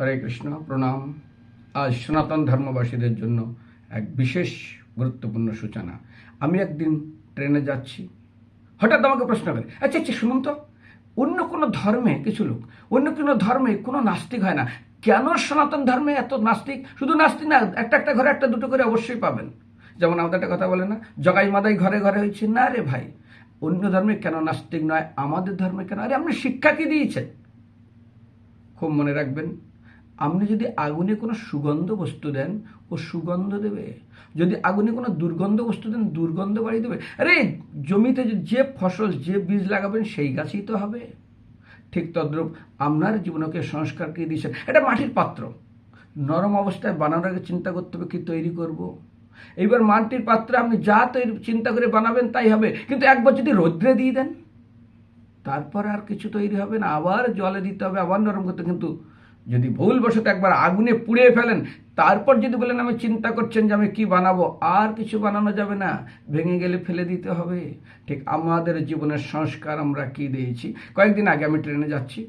হরে কৃষ্ণ, প্রণাম। আজ সনাতন ধর্মবাসীদের জন্য এক বিশেষ গুরুত্বপূর্ণ সূচনা। আমি একদিন ট্রেনে যাচ্ছি। হঠাৎ আমাকে প্রশ্ন করে আচ্ছা আচ্ছা শুনুন তো। অন্য কোনো ধর্মে, কিছু লোক, অন্য কোনো ধর্মে কোনো নাস্তিক হয় না? কেন সনাতন ধর্মে এত নাস্তিক? শুধু নাস্তিক না, একটা একটা ঘরে একটা, দুটো করে অবশ্যই পাবেন। যেমন আমাদের একটা কথা বলে না, জগাই মাদাই ঘরে ঘরে হয়েছে। না রে ভাই, অন্য ধর্মে কেন নাস্তিক নয়? আমাদের ধর্মে কেন? আরে, আপনি শিক্ষা কি দিয়েছেন? খুব মনে রাখবেন আপনি যদি আগুনে কোনো সুগন্ধ বস্তু দেন, ও সুগন্ধ দেবে। যদি আগুনে কোনো দুর্গন্ধ বস্তু দেন, দুর্গন্ধ বাড়িয়ে দেবে। আরে, জমিতে যে- ফসল, যে বীজ লাগাবেন, সেই গাছই তো হবে। ঠিক তদ্রূপ আপনার জীবনকে সংস্কার কে দিয়েছেন। এটা মাটির পাত্র। নরম অবস্থায় বানানোর আগে চিন্তা করতে হবে, কি তৈরি করব। এইবার মাটির পাত্রে আপনি যা তৈরি চিন্তা করে বানাবেন, তাই হবে। কিন্তু একবার যদি রৌদ্রে দিয়ে দেন, তারপর আর কিছু তৈরি হবে না। আবার জলে দিতে হবে, আবার নরম করতে কিন্তু যদি ভুলবশত একবার আগুনে পুড়িয়ে ফেলেন, তারপর যদি বলেন, আমি চিন্তা করছেন যে আমি কি বানাবো? আর কিছু বানানো যাবে না। ভেঙে গেলে ফেলে দিতে হবে। ঠিক আমাদের জীবনের সংস্কার আমরা কি দিয়েছি? কয়েকদিন আগে আমি ট্রেনে যাচ্ছি।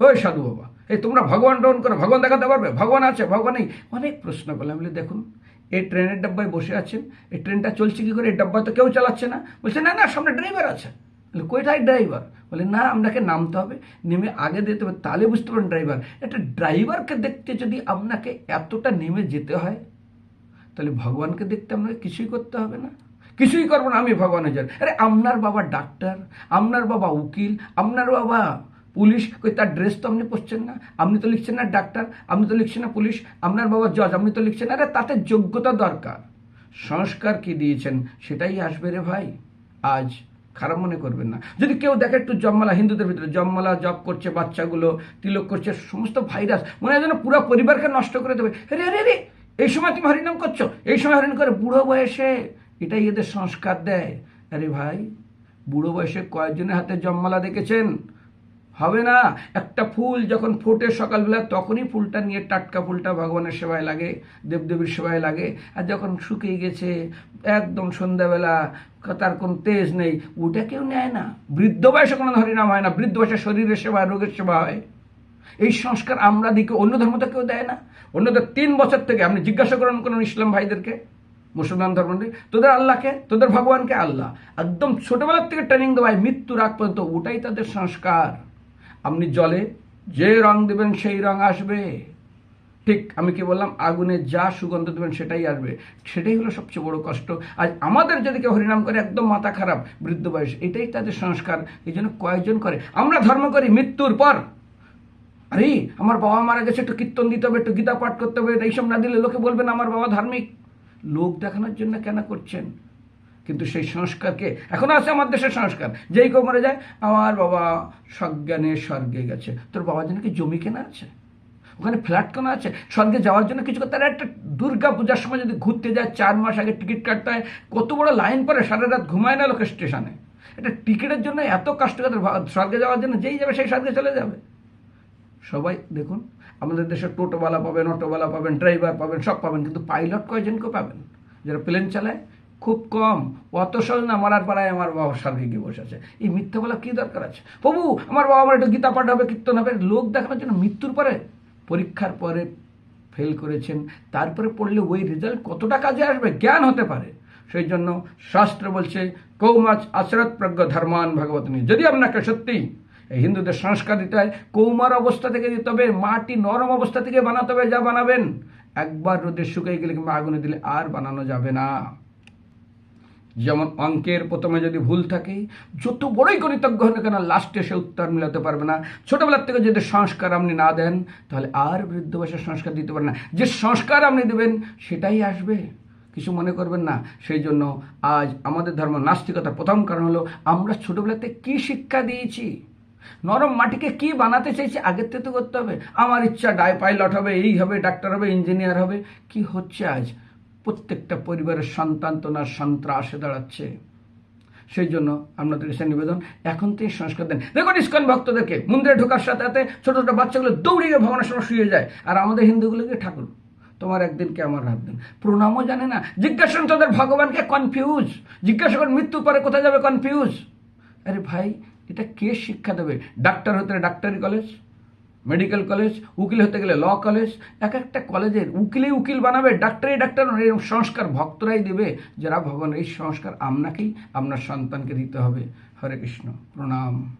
ওই সাধু বাবা, এই তোমরা ভগবান ডন করো, ভগবান দেখাতে পারবে? ভগবান আছে, ভগবান নেই। অনেক প্রশ্ন করলাম বলে, দেখুন, এই ট্রেনের ডাব্বায় বসে আছেন, এই ট্রেনটা চলছে কি করে? এই ডাব্বা তো কেউ চালাচ্ছে না। বলছে, না না, সামনে ড্রাইভার আছে। বলে কোথায় ড্রাইভার বলে, না আপনাকে নামতে হবে, নেমে আগে দিতে হবে, তাহলে বুঝতে পারেন ড্রাইভার একটা ড্রাইভারকে দেখতে যদি আপনাকে এতটা নেমে যেতে হয়, তাহলে ভগবানকে দেখতে আপনাকে কিছুই করতে হবে না। কিছুই করব না আমি ভগবানের জান আরে, আপনার বাবা ডাক্তার, আপনার বাবা উকিল, আপনার বাবা পুলিশ, কই তার ড্রেস তো আপনি পরছেন না, আপনি তো লিখছেন না ডাক্তার, আপনি তো লিখছেন না পুলিশ, আপনার বাবা জজ আপনি তো লিখছেন না। আরে, তাতে যোগ্যতা দরকার। সংস্কার কি দিয়েছেন, সেটাই আসবে রে ভাই। আজ খারাপ মনে করবেন না। যদি কেউ দেখে একটু জমমালা হিন্দুদের ভিতরে জমমালা জব করছে, বাচ্চাগুলো, তিলক করছে, সমস্ত ভাইরাস, মনে হয় যেন পুরো পরিবারকে নষ্ট করে দেবে। রে রে রে, এই সময় তুমি হরিনাম করছ? এই সময় হরিণ করে বুড়ো বয়সে? এটাই এদের সংস্কার দেয়। আরে ভাই, বুড়ো বয়সে কয়েকজনের হাতে জমমালা দেখেছেন? হবে না। একটা ফুল যখন ফোটে সকালবেলা, তখনই ফুলটা নিয়ে টাটকা ফুলটা ভগবানের সেবায় লাগে, দেবদেবীর সেবায় লাগে। আর যখন শুকিয়ে গেছে, একদম সন্ধ্যাবেলা, তার কোনো তেজ নেই, ওটা কেউ নেয় না। বৃদ্ধ বয়সে কোনো হরিনাম হয় না, বৃদ্ধ বয়সে শরীরের সেবা, রোগের সেবা হয়। এই সংস্কার আমরা দিকে, অন্য ধর্ম তো কেউ দেয় না। অন্যদের তিন বছর থেকে, আপনি জিজ্ঞাসা করেন কোনো ইসলাম ভাইদেরকে, মুসলমান ধর্ম তোদের আল্লাহকে, তোদের ভগবানকে আল্লাহ। একদম ছোটবেলার থেকে ট্রেনিং দেওয়া হয়, মৃত্যুর আগ পর্যন্ত, ওটাই তাদের সংস্কার। আপনি জলে যে রং দেবেন সেই রং আসবে। ঠিক, আমি কি বললাম? আগুনে যা সুগন্ধ দেবেন সেটাই আসবে। সেটাই হলো সবচেয়ে বড় কষ্ট। আজ আমাদের যদি কেউ হরিনাম করে, একদম মাথা খারাপ, বৃদ্ধ বয়স, এটাই তাদের সংস্কার। এই জন্য কয়েকজন করে। আমরা ধর্ম করি মৃত্যুর পর। আরে, আমার বাবা মারা গেছে, একটু কীর্তন দিতে হবে, একটু গীতা পাঠ করতে হবে এইসব না দিলে লোকে বলবেন আমার বাবা ধার্মিক। লোক দেখানোর জন্য কেন করছেন? কিন্তু সেই সংস্কারকে এখনও আছে আমার দেশের সংস্কার। যেই কেউ মরে যায়, আমার বাবা সজ্ঞানে স্বর্গে গেছে। তোর বাবার জন্য কি জমি কেনা আছে? ওখানে ফ্ল্যাট কেনা আছে? স্বর্গে যাওয়ার জন্য কিছু করতে একটা দুর্গা পূজার সময় যদি ঘুরতে যায়, চার মাস আগে টিকিট কাটতে হয়, কত বড় লাইন পরে সারা রাত ঘুমায় না লোকের স্টেশনে। এটা টিকিটের জন্য এত কষ্ট করতে স্বর্গে যাওয়ার জন্য যেই যাবে সেই স্বর্গে চলে যাবে। সবাই দেখুন, আমাদের দেশে টোটোওয়ালা পাবেন, অটোওয়ালা পাবেন, ড্রাইভার পাবেন, সব পাবেন, কিন্তু পাইলট কয়জনকে পাবেন? যারা প্লেন চালায় খুব কম। অত সহজ না, মারার পাড়ায় আমার বাবা স্বর্গে গিয়ে বসে আছে এই মিথ্যা বলা কী দরকার আছে? প্রভু, আমার বাবা আমার একটু গীতা পাঠ হবে, কীর্তন হবে। লোক দেখানোর জন্য মৃত্যুর পরে, পরীক্ষার পরে ফেল করেছেন। তারপরে পড়লে ওই রেজাল্ট কতটা কাজে আসবে? জ্ঞান হতে পারে। সেই জন্য শাস্ত্র বলছে কৌমাচ আচরত প্রজ্ঞ ধর্মান ভগবত। নিয়ে যদি আপনাকে সত্যি হিন্দুদের সংস্কার দিতে হয় কৌমার অবস্থা থেকে দিতে হবে, মাটি নরম অবস্থা থেকে বানাতে হবে, যা বানাবেন, একবার রোদে শুকিয়ে গেলে কিংবা আগুনে দিলে আর বানানো যাবে না। যেমন অঙ্কের প্রথমে যদি ভুল থাকে, যত বড়ই গণিতজ্ঞ হন কেন, লাস্টে সে উত্তর মিলাতে পারবে না। ছোটবেলার থেকে যদি সংস্কার আপনি না দেন, তাহলে আর বৃদ্ধ বয়সের সংস্কার দিতে পারেন না। যে সংস্কার আপনি দেবেন, সেটাই আসবে। কিছু মনে করবেন না। সেই জন্য আজ আমাদের ধর্ম নাস্তিকতার প্রথম কারণ হলো, আমরা ছোটবেলাতে কি শিক্ষা দিয়েছি? নরম মাটিকে কি বানাতে চাইছি? আগের থেকে তো করতে হবে। আমার ইচ্ছা ডাই পাইলট হবে, এই হবে, ডাক্তার হবে, ইঞ্জিনিয়ার হবে। কি হচ্ছে আজ? প্রত্যেকটা পরিবারের সন্তান তো না সন্ত্রাসে দাঁড়াচ্ছে। সেই জন্য আপনাদের কাছে নিবেদন, এখন থেকে সংস্কার দেন। দেখুন, ইস্কন ভক্তদেরকে, মন্দিরে ঢোকার সাথে সাথে ছোটো ছোটো বাচ্চাগুলো দৌড়িয়ে ভগবানের সময় শুয়ে যায়। আর আমাদের হিন্দুগুলোকে, ঠাকুর, তোমার একদিন কে আমার রাত দিন? প্রণামও জানে না। জিজ্ঞাসা করুন, তোদের ভগবানকে কনফিউজ জিজ্ঞাসা করুন মৃত্যুর পরে কোথায় যাবে কনফিউজ আরে ভাই, এটা কে শিক্ষা দেবে? ডাক্তার হতে ডাক্তারি কলেজ মেডিকেল কলেজ, উকিল হতে গেলে ল কলেজ, এক একটা কলেজের উকিলেই উকিল বানাবে, ডাক্তারই ডাক্তার এরকম সংস্কার ভক্তরাই দেবে। যারা ভগবান এই সংস্কার আপনাকেই আপনার সন্তানকে দিতে হবে। হরে কৃষ্ণ, প্রণাম।